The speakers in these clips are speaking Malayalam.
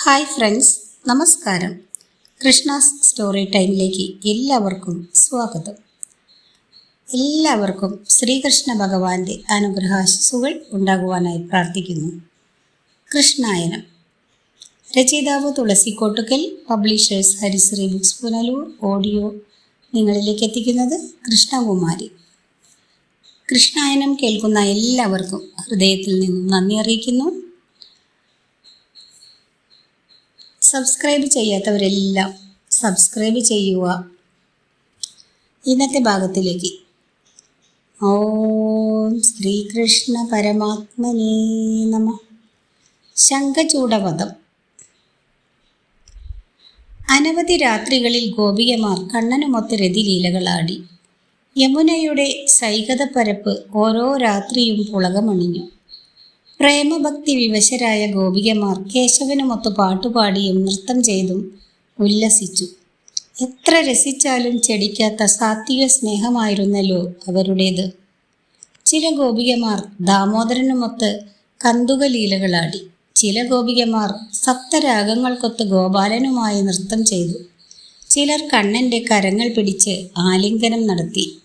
ഹായ് ഫ്രണ്ട്സ് നമസ്കാരം. കൃഷ്ണാസ് സ്റ്റോറി ടൈമിലേക്ക് എല്ലാവർക്കും സ്വാഗതം. എല്ലാവർക്കും ശ്രീകൃഷ്ണ ഭഗവാന്റെ അനുഗ്രഹാശിസുകൾ ഉണ്ടാകുവാനായി പ്രാർത്ഥിക്കുന്നു. കൃഷ്ണായനം. രചയിതാവ് Thulasikottukkal publishers Harisree books Punalur audio നിങ്ങളിലേക്ക് എത്തിക്കുന്നത് കൃഷ്ണകുമാരി. കൃഷ്ണായനം കേൾക്കുന്ന എല്ലാവർക്കും ഹൃദയത്തിൽ നിന്നും നന്ദി അറിയിക്കുന്നു. സബ്സ്ക്രൈബ് ചെയ്യാത്തവരെല്ലാം സബ്സ്ക്രൈബ് ചെയ്യുക. ഇന്നത്തെ ഭാഗത്തിലേക്ക്. ഓം ശ്രീകൃഷ്ണ പരമാത്മനേ നമ. ശങ്കചൂടവധം അനവധി രാത്രികളിൽ ഗോപികമാർ കണ്ണനുമൊത്ത് രതിലീലകളാടി. യമുനയുടെ സൈകതപ്പരപ്പ് ഓരോ രാത്രിയും പുളകമണിഞ്ഞു. പ്രേമഭക്തി വിവശരായ ഗോപികമാർ കേശവനുമൊത്ത് പാട്ടുപാടിയും നൃത്തം ചെയ്തും ഉല്ലസിച്ചു. എത്ര രസിച്ചാലും ചെടിക്കാത്ത സാത്വിക സ്നേഹമായിരുന്നല്ലോ അവരുടേത്. ചില ഗോപികമാർ ദാമോദരനുമൊത്ത് കന്തുകലീലകളാടി. ചില ഗോപികമാർ സപ്തരാഗങ്ങൾക്കൊത്ത് ഗോപാലനുമായി നൃത്തം ചെയ്തു. ചിലർ കണ്ണന്റെ കരങ്ങൾ പിടിച്ച് ആലിംഗനം നടത്തി.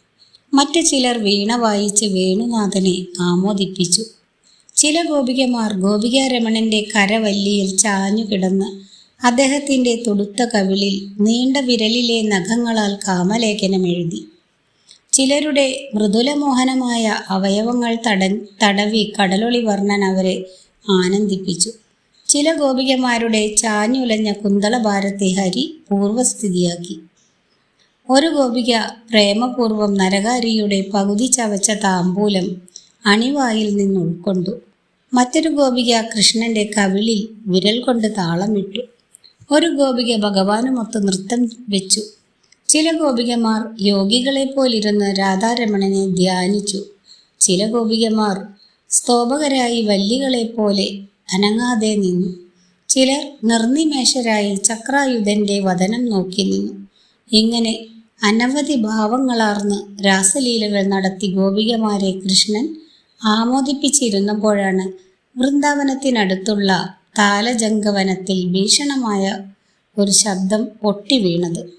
മറ്റു ചിലർ വീണ വായിച്ച് വേണുനാഥനെ ആമോദിപ്പിച്ചു. ചില ഗോപികമാർ ഗോപികാരമണന്റെ കരവല്ലിയിൽ ചാഞ്ഞുകിടന്ന് അദ്ദേഹത്തിന്റെ തുടുത്ത കവിളിൽ നീണ്ട വിരലിലെ നഖങ്ങളാൽ കാമലേഖനം എഴുതി. ചിലരുടെ മൃദുലമോഹനമായ അവയവങ്ങൾ തട തടവി കടലൊളി വർണൻ അവരെ ആനന്ദിപ്പിച്ചു. ചില ഗോപികമാരുടെ ചാഞ്ഞുലഞ്ഞ കുന്തളഭാരത്തെ ഹരി പൂർവസ്ഥിതിയാക്കി. ഒരു ഗോപിക പ്രേമപൂർവം നരകാരിയുടെ പകുതി ചവച്ച താമ്പൂലം അണിവായിൽ നിന്ന് ഉൾക്കൊണ്ടു. മറ്റൊരു ഗോപിക കൃഷ്ണന്റെ കവിളിൽ വിരൽ കൊണ്ട് താളമിട്ടു. ഒരു ഗോപിക ഭഗവാനുമൊത്ത് നൃത്തം വെച്ചു. ചില ഗോപികമാർ യോഗികളെ പോലിരുന്ന് രാധാരമണനെ ധ്യാനിച്ചു. ചില ഗോപികമാർ സ്തോപകരായി വല്ലികളെ പോലെ അനങ്ങാതെ നിന്നു. ചിലർ നിർനിമേഷരായി ചക്രായുധന്റെ വതനം നോക്കി നിന്നു. ഇങ്ങനെ അനവധി ഭാവങ്ങളാർന്ന് രാസലീലകൾ നടത്തി ഗോപികമാരെ കൃഷ്ണൻ ആമോദിപ്പിച്ചിരുന്നപ്പോഴാണ് വൃന്ദാവനത്തിനടുത്തുള്ള താലജംഗവനത്തിൽ ഭീഷണമായ ഒരു ശബ്ദം പൊട്ടി വീണത്.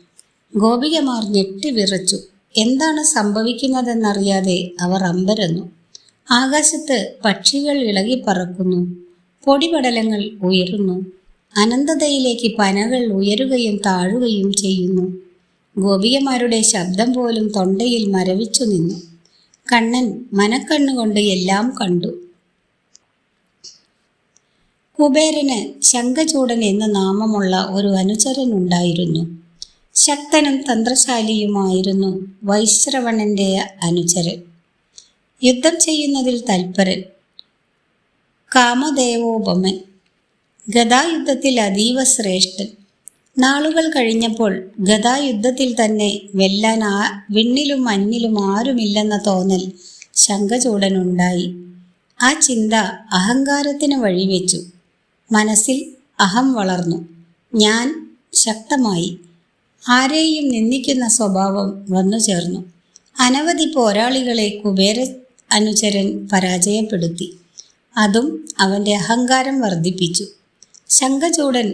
ഗോപികമാർ ഞെട്ടി വിറച്ചു. എന്താണ് സംഭവിക്കുന്നതെന്നറിയാതെ അവർ അമ്പരന്നു. ആകാശത്ത് പക്ഷികൾ ഇളകി പറക്കുന്നു. പൊടിപടലങ്ങൾ ഉയരുന്നു. അനന്തതയിലേക്ക് പനകൾ ഉയരുകയും താഴുകയും ചെയ്യുന്നു. ഗോപികമാരുടെ ശബ്ദം പോലും തൊണ്ടയിൽ മരവിച്ചു നിന്നു. കണ്ണൻ മനക്കണ്ണുകൊണ്ട് എല്ലാം കണ്ടു. കുബേരന് ശംഖചൂടൻ എന്ന നാമമുള്ള ഒരു അനുചരൻ ഉണ്ടായിരുന്നു. ശക്തനും തന്ത്രശാലിയുമായിരുന്നു വൈശ്രവണന്റെ അനുചരൻ. യുദ്ധം ചെയ്യുന്നതിൽ തൽപരൻ. കാമദേവോപമൻ. ഗതായുദ്ധത്തിൽ അതീവ ശ്രേഷ്ഠൻ. നാളുകൾ കഴിഞ്ഞപ്പോൾ ഗതായുദ്ധത്തിൽ തന്നെ വെല്ലാൻ ആ വിണ്ണിലും മഞ്ഞിലും ആരുമില്ലെന്ന തോന്നൽ ശങ്കചൂടനുണ്ടായി ആ ചിന്ത അഹങ്കാരത്തിന് വഴിവെച്ചു. മനസ്സിൽ അഹം വളർന്നു. ഞാൻ ശക്തമായി. ആരെയും നിന്ദിക്കുന്ന സ്വഭാവം വന്നു ചേർന്നു. അനവധി പോരാളികളെ കുബേര അനുചരൻ പരാജയപ്പെടുത്തി. അതും അവന്റെ അഹങ്കാരം വർദ്ധിപ്പിച്ചു. ശങ്കചൂടൻ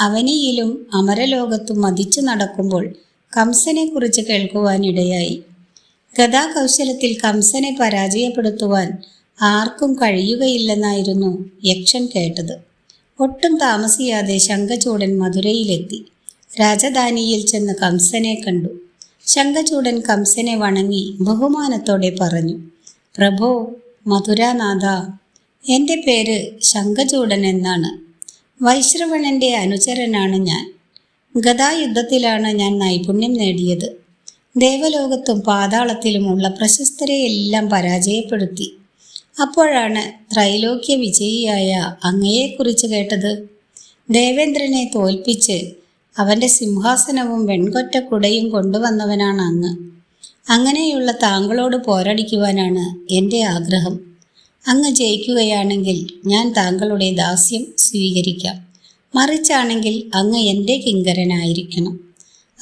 അവനിയിലും അമരലോകത്തും മതിച്ചു നടക്കുമ്പോൾ കംസനെക്കുറിച്ച് കേൾക്കുവാനിടയായി ഗതാകൗശലത്തിൽ കംസനെ പരാജയപ്പെടുത്തുവാൻ ആർക്കും കഴിയുകയില്ലെന്നായിരുന്നു യക്ഷൻ കേട്ടത്. ഒട്ടും താമസിയാതെ ശങ്കചൂടൻ മധുരയിലെത്തി. രാജധാനിയിൽ ചെന്ന് കംസനെ കണ്ടു. ശങ്കചൂടൻ കംസനെ വണങ്ങി ബഹുമാനത്തോടെ പറഞ്ഞു പ്രഭോ മധുരാനാഥ എന്റെ പേര് ശങ്കചൂടൻ എന്നാണ്. വൈശ്രവണന്റെ അനുചരനാണ് ഞാൻ. ഗതായുദ്ധത്തിലാണ് ഞാൻ നൈപുണ്യം നേടിയത്. ദേവലോകത്തും പാതാളത്തിലുമുള്ള പ്രശസ്തരെ എല്ലാം പരാജയപ്പെടുത്തി. അപ്പോഴാണ് ത്രൈലോക്യ വിജയിയായ അങ്ങയെക്കുറിച്ച് കേട്ടത്. ദേവേന്ദ്രനെ തോൽപ്പിച്ച് അവന്റെ സിംഹാസനവും വെൺകൊറ്റ കുടയും കൊണ്ടുവന്നവനാണ് അങ്ങ്. അങ്ങനെയുള്ള താങ്കളോട് പോരടിക്കുവാനാണ് എന്റെ ആഗ്രഹം. അങ്ങ് ജയിക്കുകയാണെങ്കിൽ ഞാൻ താങ്കളുടെ ദാസ്യം സ്വീകരിക്കാം. മറിച്ചാണെങ്കിൽ അങ്ങ് എന്റെ കിങ്കരനായിരിക്കണം.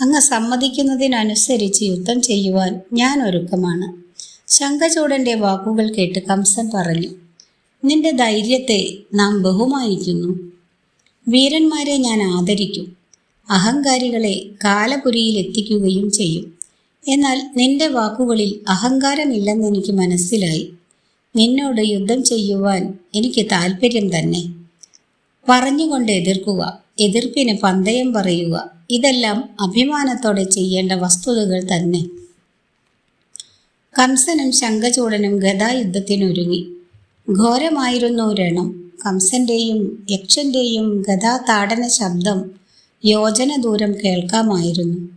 അങ്ങ് സമ്മതിക്കുന്നതിനനുസരിച്ച് യുദ്ധം ചെയ്യുവാൻ ഞാൻ ഒരുക്കമാണ്. ശങ്കചൂടന്റെ വാക്കുകൾ കേട്ട് കംസൻ പറഞ്ഞു നിന്റെ ധൈര്യത്തെ നാം ബഹുമാനിക്കുന്നു. വീരന്മാരെ ഞാൻ ആദരിക്കും. അഹങ്കാരികളെ കാലപുരിയിൽ എത്തിക്കുകയും ചെയ്യും. എന്നാൽ നിന്റെ വാക്കുകളിൽ അഹങ്കാരമില്ലെന്ന് എനിക്ക് മനസ്സിലായി. നിന്നോട് യുദ്ധം ചെയ്യുവാൻ എനിക്ക് താല്പര്യം തന്നെ. പറഞ്ഞുകൊണ്ട് എതിർക്കുക എതിർപ്പിന് പന്തയം പറയുക ഇതെല്ലാം അഭിമാനത്തോടെ ചെയ്യേണ്ട വസ്തുതകൾ തന്നെ. കംസനും ശംഖചൂടനും ഗതായുദ്ധത്തിനൊരുങ്ങി ഘോരമായിരുന്നു രണം. കംസന്റെയും യക്ഷന്റെയും ഗദാതാടന ശബ്ദം യോജന ദൂരം കേൾക്കാമായിരുന്നു.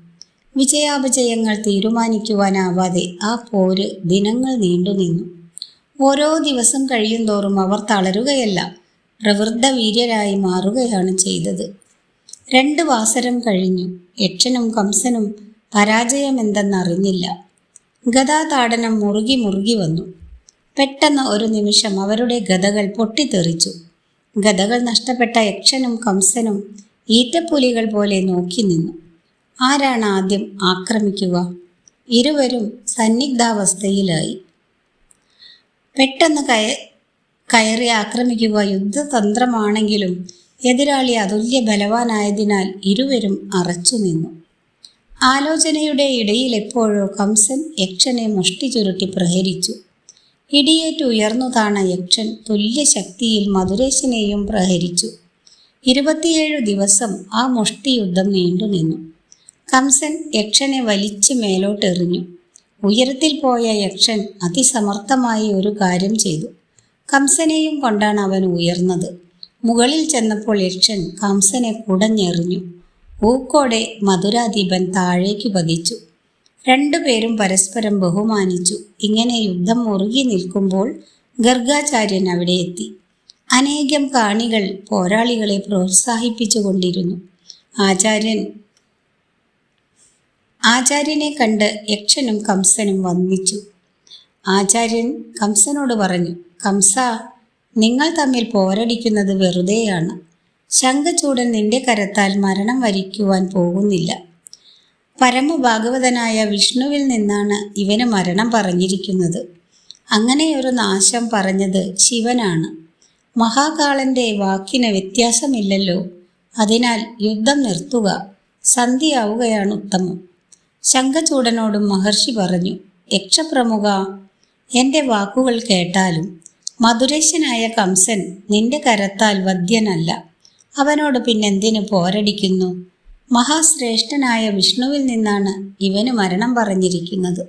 വിജയാപജയങ്ങൾ തീരുമാനിക്കുവാനാവാതെ ആ പോര് ദിനങ്ങൾ നീണ്ടുനിന്നു. ഓരോ ദിവസം കഴിയുന്തോറും അവർ തളരുകയല്ല. പ്രവൃദ്ധ വീര്യരായി മാറുകയാണ് ചെയ്തത്. രണ്ട് വാസരം കഴിഞ്ഞു. യക്ഷനും കംസനും പരാജയമെന്തെന്നറിഞ്ഞില്ല. ഗതാതാടനം മുറുകി മുറുകി വന്നു. പെട്ടെന്ന് ഒരു നിമിഷം അവരുടെ ഗതകൾ പൊട്ടിത്തെറിച്ചു. ഗതകൾ നഷ്ടപ്പെട്ട യക്ഷനും കംസനും ഈറ്റപ്പുലികൾ പോലെ നോക്കി നിന്നു. ആരാണ് ആദ്യം ആക്രമിക്കുക? ഇരുവരും സന്നിഗ്ധാവസ്ഥയിലായി. പെട്ടെന്ന് കയ കയറി ആക്രമിക്കുക യുദ്ധതന്ത്രമാണെങ്കിലും എതിരാളി അതുല്യ ബലവാനായതിനാൽ ഇരുവരും അറച്ചു നിന്നു. ആലോചനയുടെ ഇടയിൽ എപ്പോഴോ കംസൻ യക്ഷനെ മുഷ്ടി ചുരുട്ടി പ്രഹരിച്ചു. ഇടിയേറ്റ് ഉയർന്നു താണ യക്ഷൻ തുല്യശക്തിയിൽ മധുരേശനെയും പ്രഹരിച്ചു. ഇരുപത്തിയേഴു ദിവസം ആ മുഷ്ടിയുദ്ധം നീണ്ടുനിന്നു. കംസൻ യക്ഷനെ വലിച്ചു മേലോട്ടെറിഞ്ഞു. ഉയരത്തിൽ പോയ യക്ഷൻ അതിസമർത്ഥമായി ഒരു കാര്യം ചെയ്തു. കംസനെയും കൊണ്ടാണ് അവൻ ഉയർന്നത്. മുകളിൽ ചെന്നപ്പോൾ യക്ഷൻ കംസനെ കുടഞ്ഞെറിഞ്ഞു. ഊക്കോടെ മധുരാധീപൻ താഴേക്ക് പതിച്ചു. രണ്ടുപേരും പരസ്പരം ബഹുമാനിച്ചു. ഇങ്ങനെ യുദ്ധം മുറുകി നിൽക്കുമ്പോൾ ഗർഗാചാര്യൻ അവിടെ എത്തി. അനേകം കാണികൾ പോരാളികളെ പ്രോത്സാഹിപ്പിച്ചുകൊണ്ടിരുന്നു. ആചാര്യൻ ആചാര്യനെ കണ്ട് യക്ഷനും കംസനും വന്ദിച്ചു. ആചാര്യൻ കംസനോട് പറഞ്ഞു കംസ നിങ്ങൾ തമ്മിൽ പോരടിക്കുന്നത് വെറുതെയാണ്. ശംഖചൂടൻ നിന്റെ കരത്താൽ മരണം വരിക്കുവാൻ പോകുന്നില്ല. പരമഭാഗവതനായ വിഷ്ണുവിൽ നിന്നാണ് ഇവന് മരണം പറഞ്ഞിരിക്കുന്നത്. അങ്ങനെയൊരു നാശം പറഞ്ഞത് ശിവനാണ്. മഹാകാളന്റെ വാക്കിന് വ്യത്യാസമില്ലല്ലോ. അതിനാൽ യുദ്ധം നിർത്തുക. സന്ധിയാവുകയാണ് ഉത്തമം. ശംഖചൂടനോടും മഹർഷി പറഞ്ഞു യക്ഷപ്രമുഖ എന്റെ വാക്കുകൾ കേട്ടാലും മധുരേശനായ കംസൻ നിന്റെ കരത്താൽ വദ്യനല്ല. അവനോട് പിന്നെന്തിനു പോരടിക്കുന്നു? മഹാശ്രേഷ്ഠനായ വിഷ്ണുവിൽ നിന്നാണ് ഇവന് മരണം പറഞ്ഞിരിക്കുന്നത്.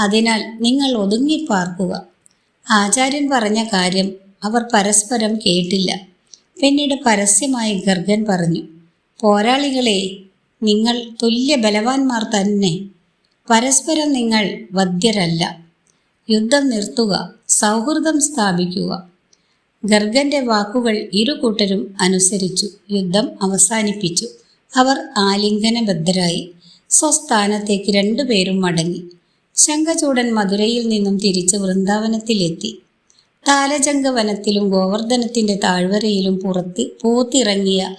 അതിനാൽ നിങ്ങൾ ഒതുങ്ങിപ്പാർക്കുക. ആചാര്യൻ പറഞ്ഞ കാര്യം അവർ പരസ്പരം കേട്ടില്ല. പിന്നീട് പരസ്യമായി ഗർഗൻ പറഞ്ഞു പോരാളികളെ നിങ്ങൾ തുല്യ ബലവാന്മാർ തന്നെ. പരസ്പരം നിങ്ങൾ വദ്യരല്ല. യുദ്ധം നിർത്തുക സൗഹൃദം സ്ഥാപിക്കുക. ഗർഗന്റെ വാക്കുകൾ ഇരു കൂട്ടരും അനുസരിച്ചു. യുദ്ധം അവസാനിപ്പിച്ചു. അവർ ആലിംഗനബദ്ധരായി. സ്വസ്ഥാനത്തേക്ക് രണ്ടുപേരും മടങ്ങി. ശംഖചൂടൻ മധുരയിൽ നിന്നും തിരിച്ച് വൃന്ദാവനത്തിലെത്തി. താലജംഗ വനത്തിലും ഗോവർദ്ധനത്തിന്റെ താഴ്വരയിലും പുറത്ത് പൂത്തിറങ്ങിയ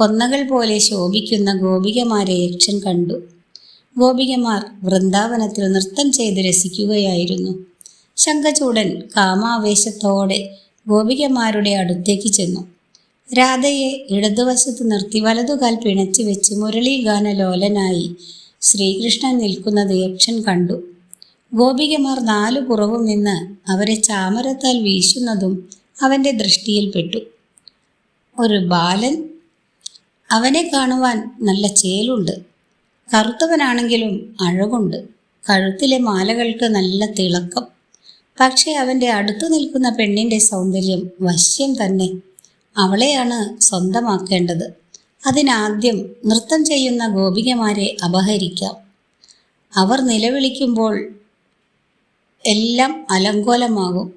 കൊന്നകൾ പോലെ ശോഭിക്കുന്ന ഗോപികമാരെ യക്ഷൻ കണ്ടു. ഗോപികമാർ വൃന്ദാവനത്തിൽ നൃത്തം ചെയ്ത് രസിക്കുകയായിരുന്നു. ശംഖചൂടൻ കാമാവേശത്തോടെ ഗോപികമാരുടെ അടുത്തേക്ക് ചെന്നു. രാധയെ ഇടതുവശത്ത് നിർത്തി വലതുകാൽ പിണച്ചു വെച്ച് മുരളീഗാന ലോലനായി ശ്രീകൃഷ്ണൻ നിൽക്കുന്നത് യക്ഷൻ കണ്ടു. ഗോപികമാർ നാലു പുറവും നിന്ന് അവരെ ചാമരത്താൽ വീശുന്നതും അവന്റെ ദൃഷ്ടിയിൽപ്പെട്ടു ഒരു ബാലൻ അവനെ കാണുവാൻ നല്ല ചേലുണ്ട്. കറുത്തവനാണെങ്കിലും അഴകുണ്ട്. കഴുത്തിലെ മാലകൾക്ക് നല്ല തിളക്കം. പക്ഷേ അവന്റെ അടുത്തു നിൽക്കുന്ന പെണ്ണിന്റെ സൗന്ദര്യം വശ്യം തന്നെ. അവളെയാണ് സ്വന്തമാക്കേണ്ടത്. അതിനാദ്യം നൃത്തം ചെയ്യുന്ന ഗോപികമാരെ അപഹരിക്കാം. അവർ നിലവിളിക്കുമ്പോൾ എല്ലാം അലങ്കോലമാകും.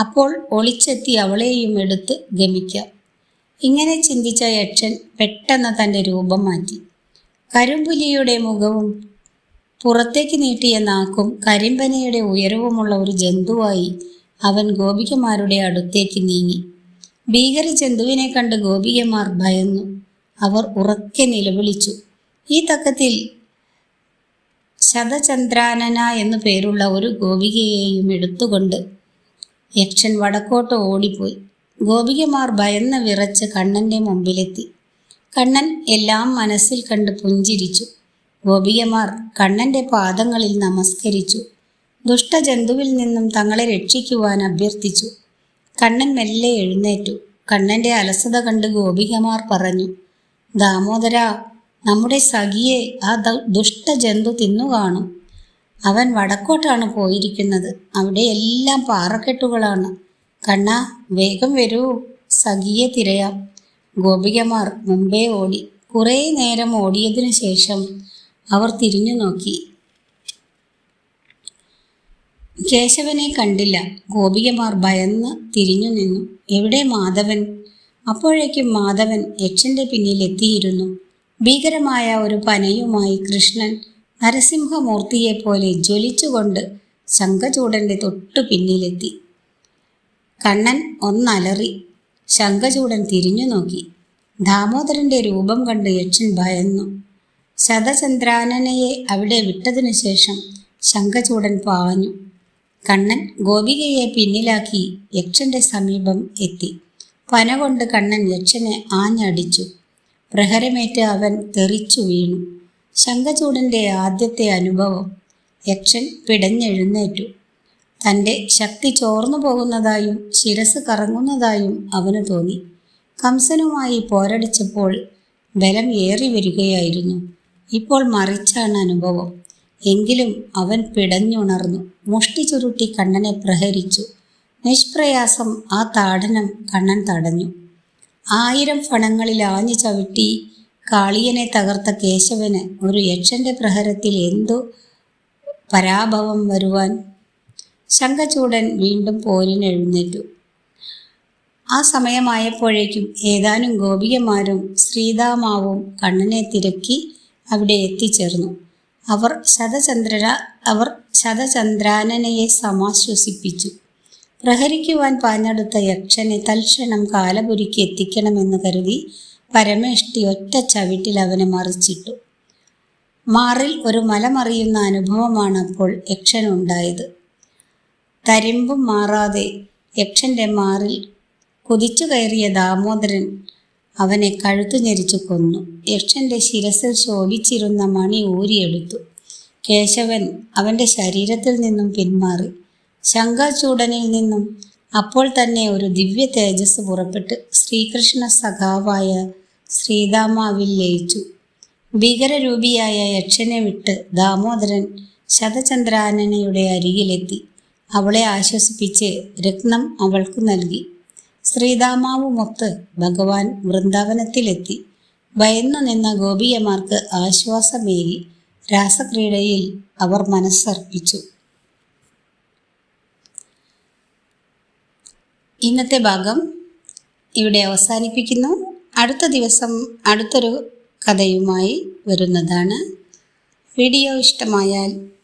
അപ്പോൾ ഒളിച്ചെത്തി അവളെയും എടുത്ത് ഗമിക്കാം. ഇങ്ങനെ ചിന്തിച്ച യക്ഷൻ പെട്ടെന്ന് തന്റെ രൂപം മാറ്റി. കരിമ്പുലിയുടെ മുഖവും പുറത്തേക്ക് നീട്ടിയ നാക്കും കരിമ്പനയുടെ ഉയരവുമുള്ള ഒരു ജന്തുവായി അവൻ ഗോപികമാരുടെ അടുത്തേക്ക് നീങ്ങി. ഭീകര ജന്തുവിനെ കണ്ട് ഗോപികമാർ ഭയന്നു. അവർ ഉറക്കെ നിലവിളിച്ചു. ഈ തക്കത്തിൽ ശതചന്ദ്രാനന എന്നു പേരുള്ള ഒരു ഗോപികയെയും എടുത്തുകൊണ്ട് യക്ഷൻ വടക്കോട്ട് ഓടിപ്പോയി. ഗോപികമാർ ഭയന്ന് വിറച്ച് കണ്ണന്റെ മുമ്പിലെത്തി. കണ്ണൻ എല്ലാം മനസ്സിൽ കണ്ട് പുഞ്ചിരിച്ചു. ഗോപികമാർ കണ്ണന്റെ പാദങ്ങളിൽ നമസ്കരിച്ചു. ദുഷ്ടജന്തുവിൽ നിന്നും തങ്ങളെ രക്ഷിക്കുവാൻ അഭ്യർത്ഥിച്ചു. കണ്ണൻ മെല്ലെ എഴുന്നേറ്റു. കണ്ണന്റെ അലസത കണ്ട് ഗോപികമാർ പറഞ്ഞു ദാമോദര നമ്മുടെ സഖിയെ ആ ദുഷ്ടജന്തു തിന്നുകാണും അവൻ വടക്കോട്ടാണ് പോയിരിക്കുന്നത്. അവിടെ എല്ലാം പാറക്കെട്ടുകളാണ്. കണ്ണ വേഗം വരൂ. സഖിയെ തിരയാം. ഗോപികമാർ മുമ്പേ ഓടി. കുറേ നേരം ഓടിയതിനു ശേഷം അവർ തിരിഞ്ഞു നോക്കി. കേശവനെ കണ്ടില്ല. ഗോപികമാർ ഭയന്ന് തിരിഞ്ഞു നിന്നു. എവിടെ മാധവൻ? അപ്പോഴേക്കും മാധവൻ യക്ഷന്റെ പിന്നിൽ എത്തിയിരുന്നു. ഭീകരമായ ഒരു പനയുമായി കൃഷ്ണൻ നരസിംഹമൂർത്തിയെപ്പോലെ ജ്വലിച്ചുകൊണ്ട് ശങ്കചൂടന്റെ തൊട്ടു പിന്നിലെത്തി. കണ്ണൻ ഒന്നലറി. ശങ്കചൂടൻ തിരിഞ്ഞു നോക്കി. ദാമോദരന്റെ രൂപം കണ്ട് യക്ഷൻ ഭയന്നു. ശതചന്ദ്രാനനയെ അവിടെ വിട്ടതിനു ശേഷം ശങ്കചൂടൻ പാഞ്ഞു. കണ്ണൻ ഗോപികയെ പിന്നിലാക്കി യക്ഷന്റെ സമീപം എത്തി. പന കൊണ്ട് കണ്ണൻ യക്ഷനെ ആഞ്ഞടിച്ചു. പ്രഹരമേറ്റ് അവൻ തെറിച്ചു വീണു. ശങ്കചൂടന്റെ ആദ്യത്തെ അനുഭവം യക്ഷൻ പിടഞ്ഞെഴുന്നേറ്റു. തന്റെ ശക്തി ചോർന്നു പോകുന്നതായും ശിരസ് കറങ്ങുന്നതായും അവന് തോന്നി. കംസനുമായി പോരടിച്ചപ്പോൾ ബലം ഏറി വരികയായിരുന്നു. ഇപ്പോൾ മറിച്ചാണ് അനുഭവം. എങ്കിലും അവൻ പിടഞ്ഞുണർന്നു. മുഷ്ടി ചുരുട്ടി കണ്ണനെ പ്രഹരിച്ചു. നിഷ്പ്രയാസം ആ താടനം കണ്ണൻ തടഞ്ഞു. ആയിരം ഫണങ്ങളിൽ ആഞ്ഞു ചവിട്ടി കാളിയനെ തകർത്ത കേശവന് ഒരു യക്ഷന്റെ പ്രഹരത്തിൽ എന്തോ പരാഭവം വരുവാൻ ശംഖചൂടൻ വീണ്ടും പോരിനെഴുന്നേറ്റു. ആ സമയമായപ്പോഴേക്കും ഏതാനും ഗോപികമാരും ശ്രീതാമാവും കണ്ണനെ തിരക്കി അവിടെ എത്തിച്ചേർന്നു. അവർ ശതചന്ദ്ര അവർ ശതചന്ദ്രാനനയെ സമാശ്വസിപ്പിച്ചു. പ്രഹരിക്കുവാൻ പാഞ്ഞെടുത്ത യക്ഷനെ തൽക്ഷണം കാലപുരിക്ക് എത്തിക്കണമെന്ന് കരുതി പരമേഷ്ടി ഒറ്റ ചവിട്ടിൽ അവനെ മറിച്ചിട്ടു. മാറിൽ ഒരു മലമറിയുന്ന അനുഭവമാണ് അപ്പോൾ യക്ഷനുണ്ടായത്. തരിമ്പും മാറാതെ യക്ഷന്റെ മാറിൽ കുതിച്ചു കയറിയ ദാമോദരൻ അവനെ കഴുത്തു ഞെരിച്ചു കൊന്നു. യക്ഷന്റെ ശിരസിൽ ശോഭിച്ചിരുന്ന മണി ഊരിയെടുത്തു. കേശവൻ അവന്റെ ശരീരത്തിൽ നിന്നും പിന്മാറി. ശങ്കാചൂടനിൽ നിന്നും അപ്പോൾ തന്നെ ഒരു ദിവ്യ തേജസ് പുറപ്പെട്ട് ശ്രീകൃഷ്ണ സഖാവായ ശ്രീദാമാവിൽ ലയിച്ചു. ഭീകരരൂപിയായ യക്ഷനെ വിട്ട് ദാമോദരൻ ശതചന്ദ്രാനനയുടെ അരികിലെത്തി. അവളെ ആശ്വസിപ്പിച്ച് രത്നം അവൾക്ക് നൽകി. ശ്രീതാമാവുമൊത്ത് ഭഗവാൻ വൃന്ദാവനത്തിലെത്തി. ഭയന്നു നിന്ന ഗോപിയമാർക്ക് ആശ്വാസമേകി രാസക്രീഡയിൽ അവർ മനസ്സർപ്പിച്ചു. ഇന്നത്തെ ഭാഗം ഇവിടെ അവസാനിപ്പിക്കുന്നു. അടുത്ത ദിവസം അടുത്തൊരു കഥയുമായി വരുന്നതാണ്. വീഡിയോ ഇഷ്ടമായാൽ